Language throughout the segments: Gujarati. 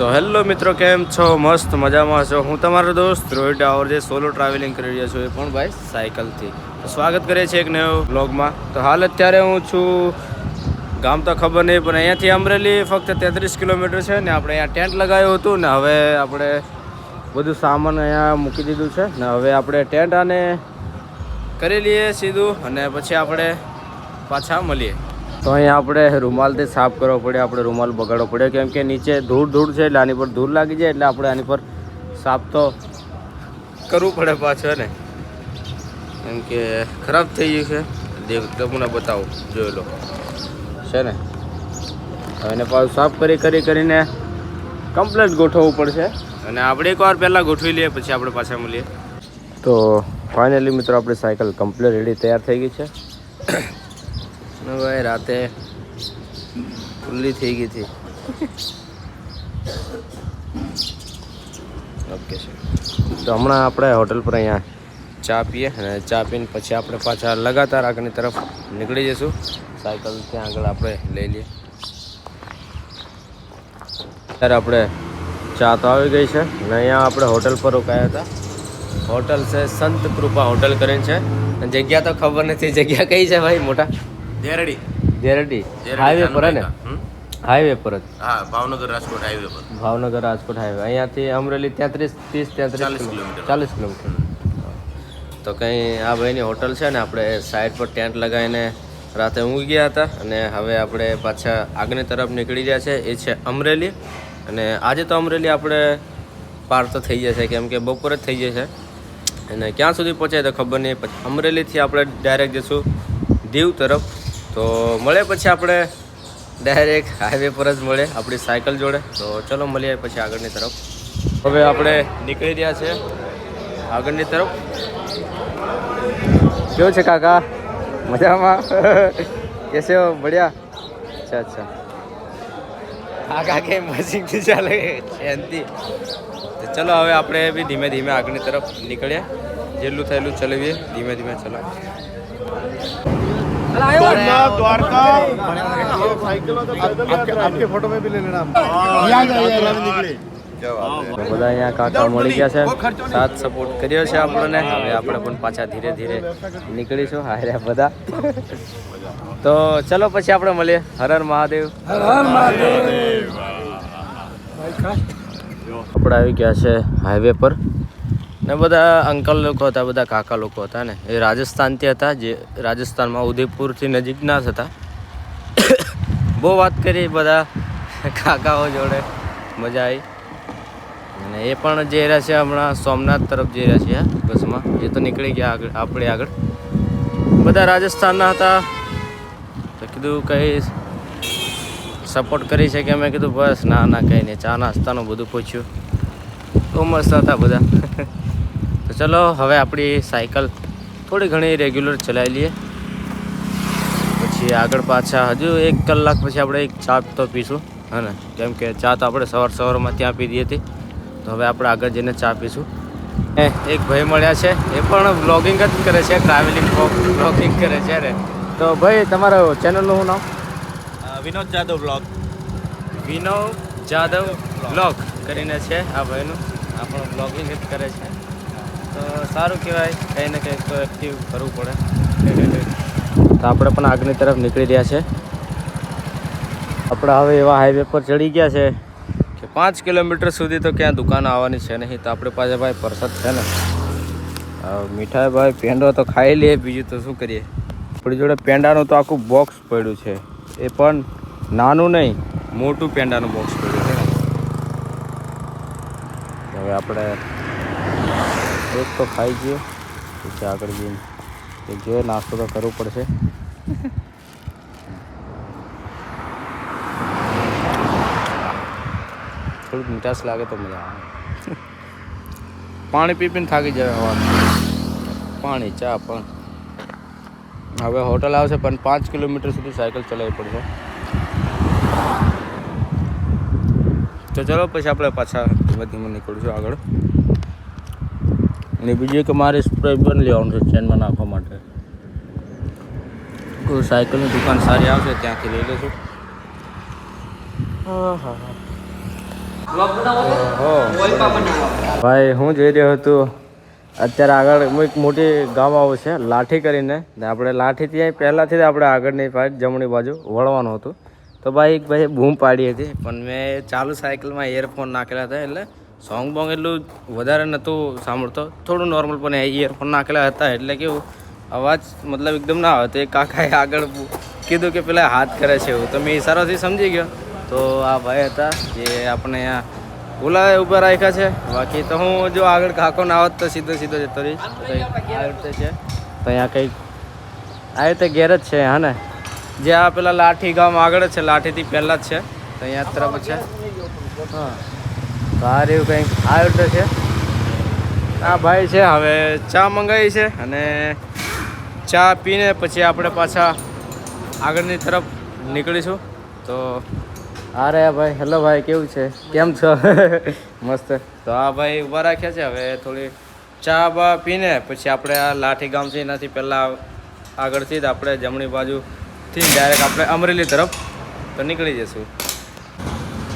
તો હેલો મિત્રો, કેમ છો? મસ્ત મજામાં છો. હું તમારો દોસ્ત રોહિત ડાવર જે સોલો ટ્રાવેલિંગ કરી રહ્યો છું એ પણ ભાઈ સાયકલથી તો સ્વાગત કરીએ છીએ એક નવો બ્લોગમાં તો હાલ અત્યારે હું છું ગામ તો ખબર નહીં, પણ અહીંયાથી અમરેલી ફક્ત તેત્રીસ કિલોમીટર છે ને આપણે અહીંયા ટેન્ટ લગાવ્યું હતું ને હવે આપણે બધું સામાન અહીંયા મૂકી દીધું છે ને હવે આપણે ટેન્ટ આને કરી લઈએ સીધું અને પછી આપણે પાછા મળીએ. તો અહીંયા આપણે રૂમાલથી સાફ કરવો પડે, આપણે રૂમાલ બગાડવો પડે, કેમ કે નીચે ધૂળ ધૂળ છે એટલે આની પર ધૂળ લાગી જાય એટલે આપણે આની પર સાફ તો કરવું પડે પાછું ને? કેમ કે ખરાબ થઈ ગયું છે. તમને બતાવો, જોઈ લો. છે ને? એને પાછું સાફ કરી કરી, કરીને કમ્પ્લેટ ગોઠવવું પડશે. અને આપણે એકવાર પહેલાં ગોઠવી લઈએ, પછી આપણે પાછા મળીએ. તો ફાઇનલી મિત્રો, આપણી સાયકલ કમ્પ્લેટ રેડી તૈયાર થઈ ગઈ છે. ભાઈ રાતે ખુલ્લી થઈ ગઈ હતી. ઓકે છે તો હમણાં આપણે હોટલ પર અહીંયા ચા પીએ અને ચા પીને પછી આપણે પાછા લગાતાર આગળની તરફ નીકળી જઈશું. સાયકલ ત્યાં આગળ આપણે લઈ લઈએ. ત્યારે આપણે ચા તો આવી ગઈ છે અને અહીંયા આપણે હોટલ પર રોકાયા હતા. હોટલ છે સંત કૃપા હોટલ કરીને છે. જગ્યા તો ખબર નથી, જગ્યા કઈ છે ભાઈ, મોટા? દેરડી દેરડી હાઈવે પર ને? હાઈવે પર જ. હા ભાવનગર રાજકોટ હાઈવે પર. ભાવનગર રાજકોટ હાઈવે અહીંયાથી અમરેલી તેત્રીસ ત્રીસ તેત્રીસ કિલોમીટર. ચાલીસ કિલોમીટર. તો કંઈ આ ભાઈની હોટલ છે ને આપણે સાઈડ પર ટેન્ટ લગાવીને રાતે ઊંઘી ગયા હતા અને હવે આપણે પાછા આગની તરફ નીકળી ગયા છે. એ છે અમરેલી. અને આજે તો અમરેલી આપણે પાર તો થઈ જશે કેમ કે બપોરે જ થઈ જશે. અને ક્યાં સુધી પહોંચાય તો ખબર નહીં પછી અમરેલીથી આપણે ડાયરેક્ટ જઈશું દીવ તરફ. તો મળે પછી આપણે ડાયરેક્ટ હાઈવે પર જ મળે, આપણી સાયકલ જોડે. તો ચલો મળીએ પછી આગળની તરફ. હવે આપણે નીકળી રહ્યા છે આગળની તરફ. કેવું છે કાકા? મજામાં? કેસે મળ્યા અચ્છા અચ્છા. કાકા કે મશીનથી ચાલે શાંતિ. ચલો હવે આપણે બી ધીમે ધીમે આગળની તરફ નીકળ્યા જેટલું થયેલું ચલાવીએ, ધીમે ધીમે ચલાવ आपके फोटो में भी ले लेना તો બધા અહીંયા કાકા મળી ગયા છે સાથ સપોર્ટ કર્યો છે આપણને હવે આપણે પણ પાછા ધીરે ધીરે નીકળીશું હારે બધા તો ચલો પછી આપણે મળીએ હર હર મહાદેવ આપણે આવી ગયા છે હાઈવે પર ને બધા અંકલ લોકો હતા, બધા કાકા લોકો હતા ને. એ રાજસ્થાનથી હતા, જે રાજસ્થાનમાં ઉદયપુરથી નજીકના જ હતા. બહુ વાત કરી બધા કાકાઓ જોડે. મજા આવી અને એ પણ જઈ રહ્યા છે હમણાં સોમનાથ તરફ જઈ રહ્યા છે બસમાં. એ તો નીકળી ગયા આગળ, આપણે આગળ. બધા રાજસ્થાનના હતા. તો કીધું કંઈ સપોર્ટ કરી છે કે મેં કીધું બસ, ના ના, કંઈ નહીં. ચા, નાસ્તાનું બધું પૂછ્યું. બહુ મસ્ત હતા બધા. ચલો હવે આપણી સાયકલ થોડી ઘણી રેગ્યુલર ચલાવી લઈએ. પછી આગળ પાછા હજુ એક કલાક પછી આપણે એક ચા તો પીશું હા ને? કેમ કે ચા તો આપણે સવાર સવારમાં ત્યાં પી દઈએ હતી. તો હવે આપણે આગળ જઈને ચા પીશું. એ એક ભાઈ મળ્યા છે એ પણ બ્લોગિંગ જ કરે છે ટ્રાવેલિંગ બ્લોગિંગ કરે છે ને તો ભાઈ તમારો ચેનલનું શું નામ? વિનોદ જાદવ બ્લોગ વિનોદ જાદવ બ્લોગ કરીને છે આ ભાઈનું. આ પણ બ્લોગિંગ જ કરે છે. તો સારું કહેવાય, કંઈ ને કંઈક તો એક્ટિવ કરવું પડે. તો આપણે પણ આગની તરફ નીકળી રહ્યા છે. આપણે હવે એવા હાઈવે પર ચડી ગયા છે કે પાંચ કિલોમીટર સુધી તો ક્યાં દુકાન આવવાની છે નહીં, તો આપણે પાસે ભાઈ પરસદ છે ને. મીઠાઈ ભાઈ, પેંડો તો ખાઈ લઈએ, બીજું તો શું કરીએ. આપણી જોડે પેંડાનું તો આખું બોક્સ પડ્યું છે. એ પણ નાનું નહીં, મોટું પેંડાનું બોક્સ પડ્યું છે. હવે આપણે એક તો ખાઈ ગયો પછી આગળ જઈને એક જોઈએ નાસ્તો તો કરવો પડશે થોડુંક મીઠાશ લાગે તો મજા આવે પાણી પી પીને થાકી જાય હવા પાણી ચા પણ હવે હોટલ આવશે પણ પાંચ કિલોમીટર સુધી સાયકલ ચલાવવી પડશે તો ચલો પછી આપણે પાછા ધીમે ધીમે નીકળીશું આગળ અને બીજું કે મારે સ્પ્રે પણ લેવાનું છે ચેનમાં નાખવા માટે. કોઈ સાયકલની દુકાન સારી આવશે ત્યાંથી લઈ ઓહો. ભાઈ હું જઈ રહ્યો હતો. અત્યારે આગળ એક મોટી ગામ આવું છે લાઠી કરીને. આપણે લાઠીથી ત્યાં પહેલાંથી જ આપણે આગળની પાડ જમણી બાજુ વળવાનું હતું. તો ભાઈ એક ભાઈ બૂમ પાડી હતી પણ મેં ચાલુ સાયકલમાં ઇયરફોન નાખેલા હતા એટલે સોંગ બોંગ એટલું વધારે નહોતું સાંભળતો. થોડું નોર્મલ પણ ઇયરફોન નાખેલા હતા, એટલે કેવું, અવાજ મતલબ એકદમ ના આવે તો એ કાકાએ આગળ કીધું કે પેલા હાથ કરે છે એવું. તો મેં ઈશારાથી સમજી ગયો. તો આ ભાઈ હતા જે આપણે અહીંયા ઓલા ઊભા રાખ્યા છે. બાકી તો હું જો આગળ કાકો ના આવત તો સીધો સીધો જતો રહીશ. આ છે. તો અહીંયા કંઈક આ રીતે ઘેર જ છે, હા ને? જે આ પેલા લાઠી ગામ આગળ જ છે, લાઠીથી પહેલાં જ છે. તો અહીંયા તરફ છે. હા. તો એવું કંઈક આવ્યું તો છે. આ ભાઈ છે, હવે ચા મંગાવી છે અને ચા પીને પછી આપણે પાછા આગળની તરફ નીકળીશું. તો આ ભાઈ. હેલો ભાઈ, કેવું છે? કેમ છો? મસ્ત. તો આ ભાઈ ઊભા રાખ્યા છે, હવે થોડી ચા બા પીને પછી આપણે આ લાઠી ગામથી એનાથી પહેલાં આગળથી જ આપણે જમણી બાજુથી ડાયરેક્ટ આપણે અમરેલી તરફ તો નીકળી જઈશું.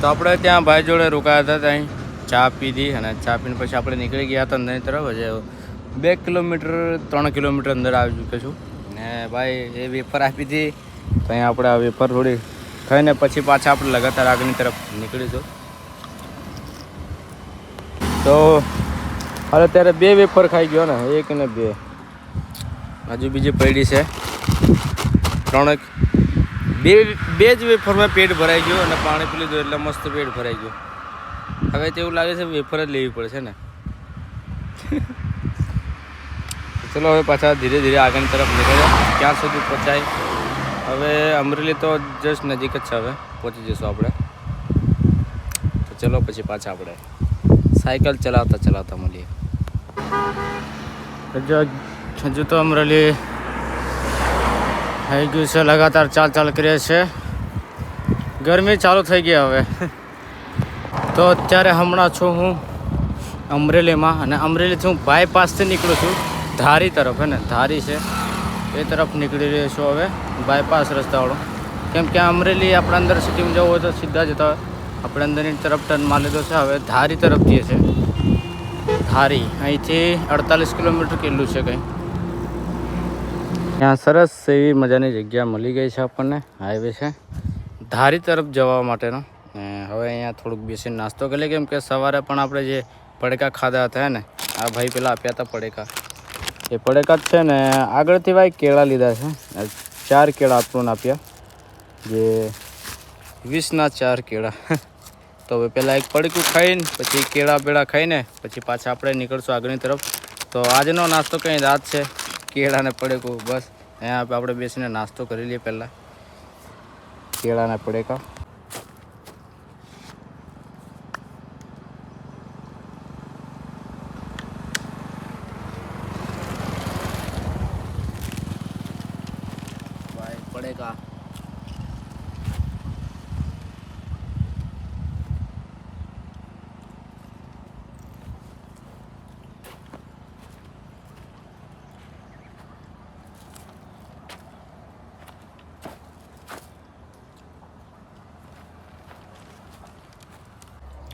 તો આપણે ત્યાં ભાઈ જોડે રોકાયા હતા ત્યાં ચા પીધી અને ચા પીને પછી આપણે નીકળી ગયા હતા નહીં તરફ. હજે બે કિલોમીટર, ત્રણ કિલોમીટર અંદર આવી ચૂક્યો છું. ને ભાઈ એ વેફર આપી હતી તો અહીંયા આપણે આ વેફર થોડી ખાઈને પછી પાછા આપણે લગાતાર આગળની તરફ નીકળીશું. તો અરે ત્યારે બે વેફર ખાઈ ગયો ને, એક ને બે. હજુ બીજી પડી છે. ત્રણ બે બે જ વેફરમાં પેટ ભરાઈ ગયું અને પાણી પી લીધું એટલે મસ્ત પેટ ભરાઈ ગયું. હવે તો એવું લાગે છે વેફર જ લેવી પડશે ને. ચલો હવે પાછા ધીરે ધીરે આગળની તરફ નીકળ્યા. ક્યાં સુધી પહોંચાય? હવે અમરેલી તો જસ્ટ નજીક જ છે હવે. પહોંચી જઈશું આપણે. તો ચલો પછી પાછા આપણે સાયકલ ચલાવતા ચલાવતા મળીએ. હજુ તો અમરેલી થઈ ગયું છે, લગાતાર ચાલ ચાલ કરીએ છે. ગરમી ચાલુ થઈ ગઈ હવે. તો અત્યારે હમણાં છું હું અમરેલીમાં અને અમરેલીથી હું બાયપાસથી નીકળું છું. ધારી તરફ હે ને, ધારી છે. એ તરફ નીકળી રહ્યો છું હવે બાયપાસ રસ્તાવાળો. કેમ કે અમરેલી આપણે અંદર સિટીમાં જવું હોય તો સીધા જતા હોય. આપણે અંદરની તરફ ટર્ન માર લીધો છે, હવે ધારી તરફ જઈએ છે. ધારી, અહીંથી અડતાલીસ કિલોમીટર કેટલું છે કંઈ? ત્યાં સરસ એવી મજાની જગ્યા મળી ગઈ છે આપણને હાઈવે છે. ધારી તરફ જવા માટેનો. હવે અહીંયા થોડુંક બેસીને નાસ્તો કરી કેમ કે સવારે પણ આપણે જે પડકા ખાધા હતા ને, આ ભાઈ પેલા આપ્યા હતા પડકા. એ પડકા જ છે ને, આગળથી ભાઈ કેળા લીધા છે. ચાર કેળા આપણને આપ્યા. જે વીસના ચાર કેળા. તો હવે પહેલાં એક પડકું ખાઈને, પછી કેળા બેળા ખાઈને, પછી પાછા આપણે નીકળશું આગળની તરફ. તો આજનો નાસ્તો કંઈ રાત છે. કેળાને પડેકું, બસ. અહીંયા આપણે બેસીને નાસ્તો કરી લઈએ પહેલાં. કેળાના પડેકા ભાઈ પડેકા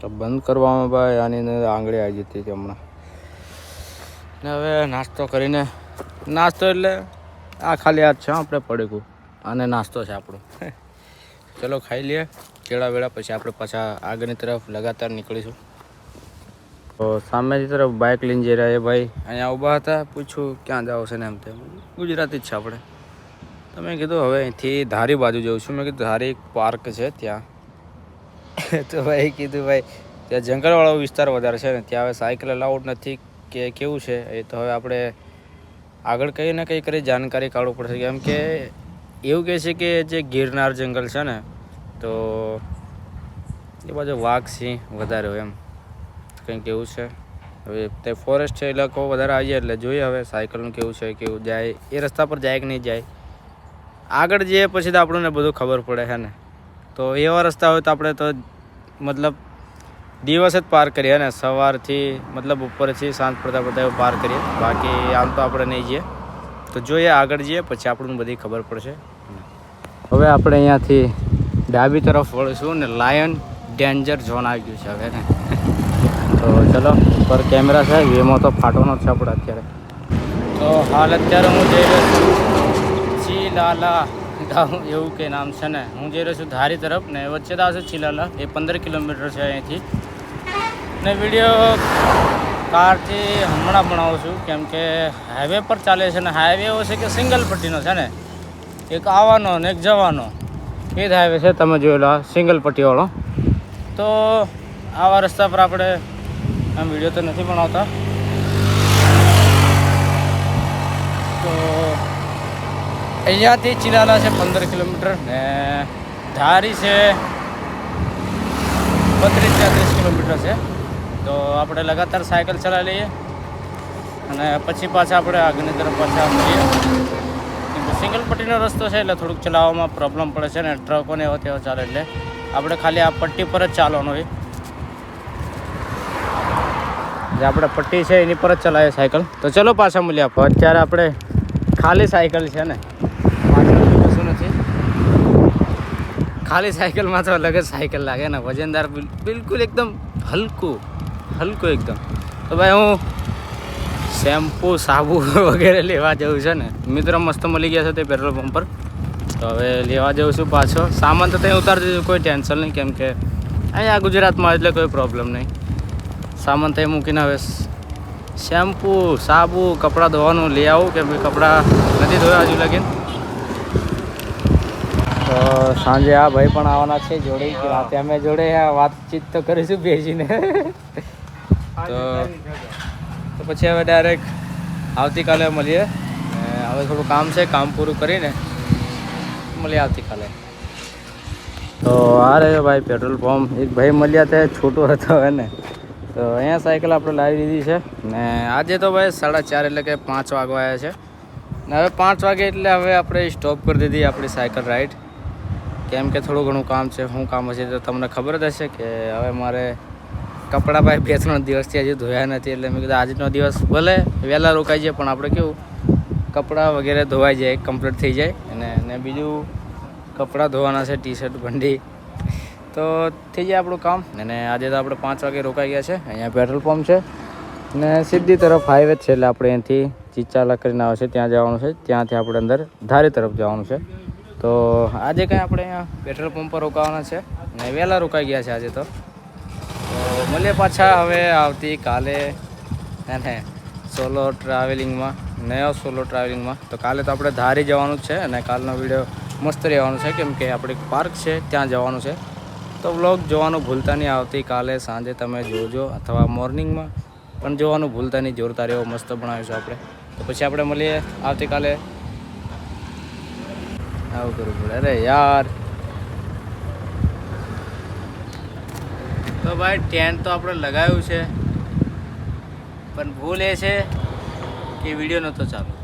તો બંધ કરવામાં ભાઈ આની આંગળી આવી જતી હતી હમણાં. ને હવે નાસ્તો કરીને, નાસ્તો એટલે આ ખાલી આ છે, આપણે પડેકું. અને નાસ્તો છે આપણો. ચલો ખાઈ લઈએ, કેળા વેળા પછી આપણે પાછા આગળની તરફ લગાતાર નીકળીશું. તો સામેની તરફ બાઇક લઈને જઈ રહ્યા એ ભાઈ. અહીંયા ઊભા હતા, પૂછ્યું ક્યાં જાવ છે ને એમ તેમ. ગુજરાતી જ છે આપણે. તો મેં કીધું હવે અહીંથી ધારી બાજુ જઉં છું. મેં કીધું ધારી પાર્ક છે ત્યાં. તો ભાઈ કીધું, ભાઈ, ત્યાં જંગલવાળો વિસ્તાર વધારે છે ને, ત્યાં હવે સાયકલ અલાઉડ નથી કે કેવું છે, એ તો હવે આપણે આગળ કંઈ ને કંઈ કરી જાણકારી કાઢવું પડશે. કેમ કે એવું કહે છે કે જે ગિરનાર જંગલ છે ને, તો એ બાજુ વાઘ, સિંહ વધારે હોય એમ. કંઈક એવું છે. હવે તે ફોરેસ્ટ છે, એ લોકો વધારે આવી જાય એટલે જોઈએ હવે સાયકલનું કેવું છે, કેવું જાય. એ રસ્તા પર જાય કે નહીં જાય. આગળ જઈએ પછી તો આપણને બધું ખબર પડે, હે ને? તો એવા રસ્તા હોય તો આપણે તો મતલબ દિવસ જ પાર કરીએ ને સવારથી મતલબ ઉપરથી સાંજ પડતા પડતા પાર કરીએ. બાકી આમ તો આપણે નહીં જઈએ. તો જોઈએ આગળ જઈએ, પછી આપણને બધી ખબર પડશે. હવે આપણે અહીંયાથી ડાબી તરફ વળશું ને લાયન ડેન્જર ઝોન આવી ગયું છે હવે ને. તો ચલો પર કેમેરા છે એમાં તો ફાટવાનો જ છે આપણે અત્યારે. તો હાલ અત્યારે હું જઈ રહ્યો છું. ચીલાલા એવું કે નામ છે ને, હું જઈ રહ્યો છું ધારી તરફ ને વચ્ચે આવશે ચીલાલા, એ પંદર કિલોમીટર છે અહીંથી. ને વીડિયો કારથી હમણાં બનાવું છું, કેમ કે હાઈવે પર ચાલે છે ને હાઈવે એવો છે કે સિંગલ પટ્ટીનો છે ને, એક આવવાનો ને એક જવાનો. એ જ હાઈવે છે, તમે જોયેલો સિંગલ પટ્ટીવાળો તો આવા રસ્તા પર આપણે આમ વીડિયો તો નથી બનાવતા તો અહીંયાથી ચિલાલા છે પંદર કિલોમીટર ને ધારી છે બત્રીસ ચાત્રીસ કિલોમીટર છે. તો આપણે લગાતાર સાયકલ ચલાવી લઈએ અને પછી પાછા આપણે આગળની તરફ પાછા મળીએ. સિંગલ પટ્ટીનો રસ્તો છે એટલે થોડુંક ચલાવવામાં પ્રોબ્લેમ પડે છે ને ટ્રકોને એવો તેવો ચાલે એટલે આપણે ખાલી આ પટ્ટી પર જ ચાલવાનું હોય. જે આપણે પટ્ટી છે એની પર જ ચલાવીએ સાયકલ. તો ચલો પાછા મળીએ અત્યારે આપણે ખાલી સાયકલ છે ને પાછળ બીજું કશું નથી ખાલી સાયકલમાં તો અલગ જ સાયકલ લાગે ને વજનદાર બિલ- બિલકુલ એકદમ હલકું હલકું એકદમ. તો ભાઈ હું શેમ્પૂ, સાબુ વગેરે લેવા જવું છે ને. મિત્ર મસ્ત મળી ગયા છે તે પેટ્રોલ પંપ પર. તો હવે લેવા જવું છું પાછો. સામાન તો ત્યાં ઉતારી દીધું, કોઈ ટેન્શન નહીં, કેમ કે અહીંયા ગુજરાતમાં એટલે કોઈ પ્રોબ્લેમ નહીં. સામાન ત્યાં મૂકીને હવે શેમ્પૂ, સાબુ, કપડાં ધોવાનું, લઈ આવું, કેમ કે કપડાં નથી ધોયા હજુ લગીન. તો સાંજે આ ભાઈ પણ આવવાના છે જોડે રાતે અમે જોડે વાતચીત તો કરીશું બેસીને તો તો પછી હવે ડાયરેક્ટ આવતીકાલે મળીએ. હવે થોડું કામ છે કામ પૂરું કરીને મળીએ આવતીકાલે. તો આ રહ્યો ભાઈ પેટ્રોલ પંપ. એક ભાઈ મળ્યા તે છોટો હતો એને. તો અહીંયા સાયકલ આપણે લાવી દીધી છે. ને આજે તો ભાઈ સાડા ચાર એટલે કે પાંચ વાગવા આવ્યા છે. ને હવે પાંચ વાગે એટલે હવે આપણે સ્ટોપ કરી દીધી આપણી સાયકલ રાઈડ કેમ કે થોડું ઘણું કામ છે શું કામ હશે તો તમને ખબર જ હશે કે હવે મારે કપડાં ભાઈ બે ત્રણ દિવસથી હજી ધોયા નથી, એટલે મેં કીધું આજનો દિવસ ભલે વહેલા રોકાઈ જાય, પણ આપણે કેવું કપડાં વગેરે ધોવાઈ જાય કમ્પ્લીટ થઈ જાય. અને અને બીજું કપડાં ધોવાના છે ટી શર્ટ ભંડી. તો થઈ જાય આપણું કામ. અને આજે તો આપણે પાંચ વાગે રોકાઈ ગયા છે, અહીંયા પેટ્રોલ પંપ છે. ને સીધી તરફ હાઈવે છે, એટલે આપણે અહીંથી ચીચાલા કરીને આવે છે ત્યાં જવાનું છે. ત્યાંથી આપણે અંદર ધારી તરફ જવાનું છે. તો આજે કંઈ આપણે અહીંયા પેટ્રોલ પંપ પર રોકાવાના છે ને વહેલા રોકાઈ ગયા છે આજે તો. મળીએ પાછા હવે આવતી કાલે. ને સોલો ટ્રાવેલિંગમાં, નયો સોલો ટ્રાવેલિંગમાં. તો કાલે તો આપણે ધારી જવાનું છે અને કાલનો વીડિયો મસ્ત રહેવાનું છે, કેમ કે આપણે પાર્ક છે, ત્યાં જવાનું છે. તો વ્લોગ જોવાનું ભૂલતા નહીં, આવતી કાલે સાંજે તમે જોજો અથવા મોર્નિંગમાં પણ જોવાનું ભૂલતા નહીં, જોરદાર એવો મસ્ત બનાવીશું આપણે. તો પછી આપણે મળીએ આવતીકાલે આવું કરવું પડે. અરે યાર. તો ભાઈ ટેન્ટ તો આપણે લગાવ્યું છે. પણ ભૂલ એ છે કે વીડિયો નહોતો ચાલુ.